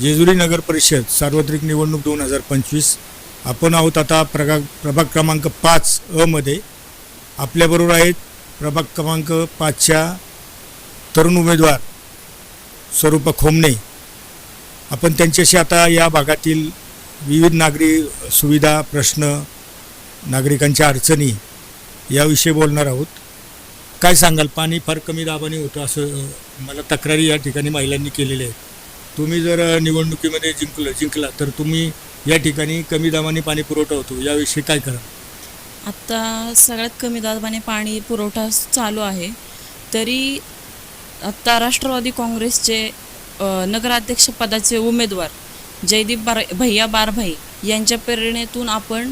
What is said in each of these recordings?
जेजुरी नगर परिषद सार्वत्रिक निवडणूक दोन हजार पंचवीस. आपण आहोत आता प्रगा प्रभाग क्रमांक पाच अमध्ये आपल्याबरोबर आहेत प्रभाग क्रमांक पाचच्या तरुण उमेदवार स्वरूप खोमणे. आपण त्यांच्याशी आता या भागातील विविध नागरी सुविधा प्रश्न नागरिकांच्या अडचणी याविषयी बोलणार आहोत. काय सांगाल? पाणी फार कमी दाबाने होतं असं मला तक्रारी या ठिकाणी महिलांनी केलेल्या आहेत. तुम्ही जर निवडणुकीमध्ये जिंकलं जिंकला तर तुम्ही या ठिकाणी कमी दाबाने पाणी पुरवठा होतो. याविषयी काय करा? आत्ता सगळ्यात कमी दाबाने पाणी पुरवठा चालू आहे. तरी आत्ता राष्ट्रवादी काँग्रेसचे अ, नगराध्यक्ष पदाचे उमेदवार जयदीप बार भैया बारभाई यांच्या प्रेरणेतून आपण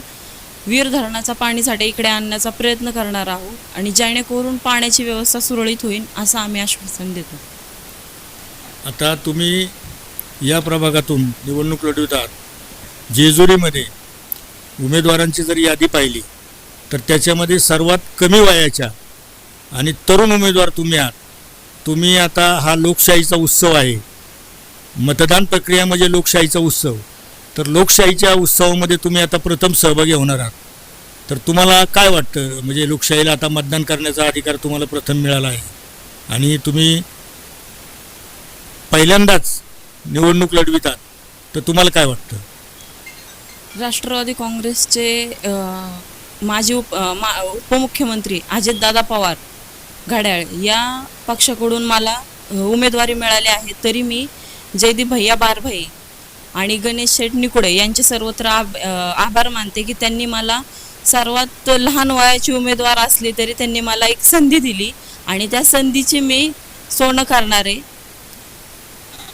वीर धरणाचा पाणीसाठा इकडे आणण्याचा प्रयत्न करणार आहोत आणि जेणेकरून पाण्याची व्यवस्था सुरळीत होईल असं आम्ही आश्वासन देतो. आता तुम्ही या प्रभागातून निवडणूक लढवितात. जेजुरीमध्ये उमेदवारांची जर यादी पाहिली तर त्याच्यामध्ये सर्वात कमी वयाच्या आणि तरुण उमेदवार तुम्ही आहात. तुम्ही आता हा लोकशाहीचा उत्सव आहे. मतदान प्रक्रिया म्हणजे लोकशाहीचा उत्सव. तर लोकशाहीच्या उत्सवामध्ये तुम्ही आता प्रथम सहभागी होणार आहात. तर तुम्हाला काय वाटतं? म्हणजे लोकशाहीला आता मतदान करण्याचा अधिकार तुम्हाला प्रथम मिळाला आहे. आणि तुम्ही पहिल्यांदाच निवडणूक लढवितात. तर तुम्हाला काय वाटतं? राष्ट्रवादी काँग्रेसचे अ, माजी उप अ, मा उपमुख्यमंत्री अजितदादा पवार घड्याळ या पक्षाकडून मला अ, उमेदवारी मिळाली आहे. तरी मी जयदीप भैया बारभाई आणि गणेश शेठ निकुडे यांचे सर्वत्र आभ अ, आभार मानते की त्यांनी मला सर्वात लहान वयाची उमेदवार असली तरी त्यांनी मला एक संधी दिली आणि त्या संधीची मी सोनं करणार आहे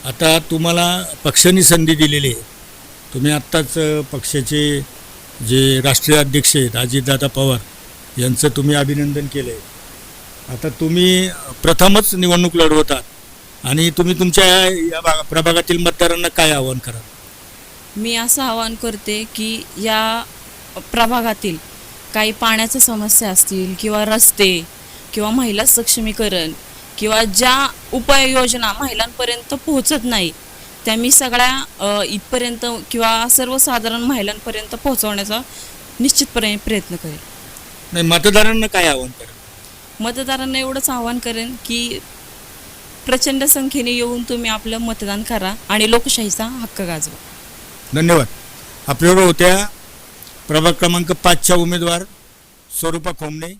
आता तुम्हाला पक्षाने संधी दिलेली आहे. तुम्ही आत्ताच पक्षाचे जे राष्ट्रीय अध्यक्ष आहेत अजितदादा पवार यांचं तुम्ही अभिनंदन केलं आहे आता तुम्ही प्रथमच निवडणूक लढवतात आणि तुम्ही तुमच्या या प्रभागातील मतदारांना काय आवाहन करा मी असं आवाहन करते की या प्रभागातील काही पाण्याच्या समस्या असतील किंवा रस्ते किंवा महिला सक्षमीकरण किंवा ज्या उपाययोजना महिलांपर्यंत पोहोचत नाही त्या मी सगळ्या इथपर्यंत किंवा सर्वसाधारण महिलांपर्यंत पोहोचवण्याचा निश्चितपणे प्रयत्न करेन. नाही मतदारांना काय आवाहन कराल मतदारांना एवढंच आवाहन करेन की प्रचंड संख्येने येऊन तुम्ही आपलं मतदान करा आणि लोकशाहीचा हक्क गाजवा. धन्यवाद. आपल्याबरोबर होत्या प्रभाग क्रमांक पाचच्या उमेदवार स्वरूपा खोमणे.